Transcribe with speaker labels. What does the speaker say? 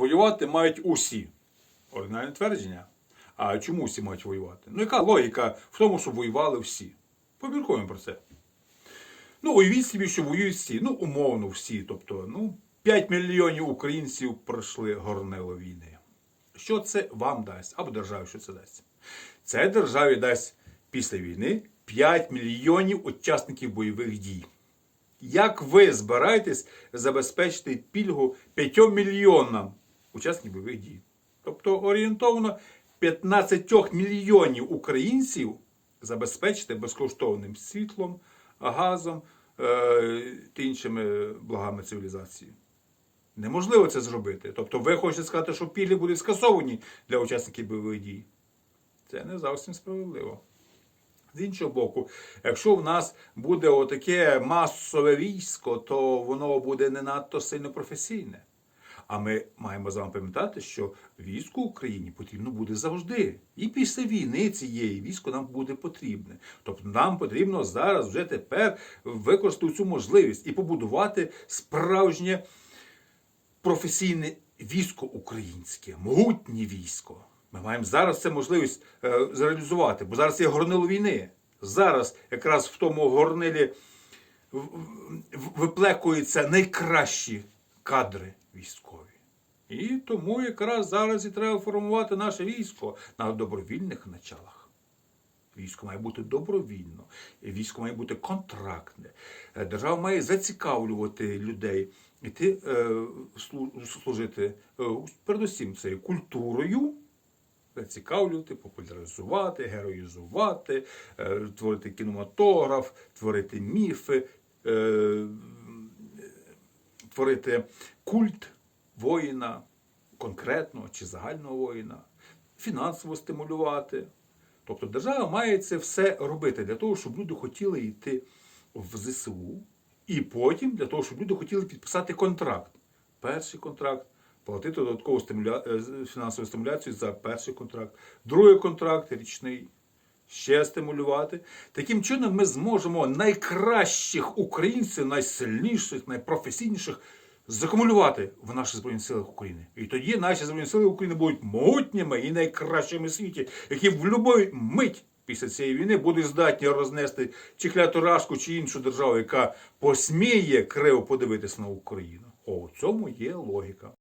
Speaker 1: воювати мають усі. Оригінальне твердження. А чому всі мають воювати? Ну, яка логіка в тому, що воювали всі? Поміркуємо про це. Ну, уявіть собі, що воюють всі. Ну, умовно всі. Тобто, ну, 5 мільйонів українців пройшли горнило війни. Що це вам дасть? Або державі, що це дасть? Це державі дасть після війни 5 мільйонів учасників бойових дій. Як ви збираєтесь забезпечити пільгу 5 мільйонам учасників бойових дій? Тобто орієнтовно 15 мільйонів українців забезпечити безкоштовним світлом, газом е, та іншими благами цивілізації. Неможливо це зробити. Тобто ви хочете сказати, що пільги будуть скасовані для учасників бойових дій. Це не зовсім справедливо. З іншого боку, якщо в нас буде отаке масове військо, то воно буде не надто сильно професійне. А ми маємо з вами пам'ятати, що військо Україні потрібно буде завжди. І після війни цієї військо нам буде потрібне. Тобто нам потрібно зараз вже тепер використати цю можливість і побудувати справжнє професійне військо українське, могутнє військо. Ми маємо зараз це можливість е, зреалізувати, бо зараз є горнило війни. Зараз якраз в тому горнилі виплекуються найкращі кадри військові. І тому якраз зараз і треба формувати наше військо на добровільних началах. Військо має бути добровільно, військо має бути контрактне. Е, Держава має зацікавлювати людей, іти е, служити е, передусім це культурою, зацікавлювати, популяризувати, героїзувати, е, творити кінематограф, творити міфи, е, творити культ воїна, конкретного чи загального воїна, фінансово стимулювати. Тобто держава має це все робити для того, щоб люди хотіли йти в ЗСУ, і потім для того, щоб люди хотіли підписати контракт. Перший контракт, платити додаткову стимуля... е, фінансову стимуляцію за перший контракт, другий контракт річний. Ще стимулювати. Таким чином ми зможемо найкращих українців, найсильніших, найпрофесійніших закумулювати в наших Збройних силах України. І тоді наші Збройні сили України будуть могутніми і найкращими в світі, які в будь-яку мить після цієї війни будуть здатні рознести чи кляту чи іншу державу, яка посміє криво подивитися на Україну. О, у цьому є логіка.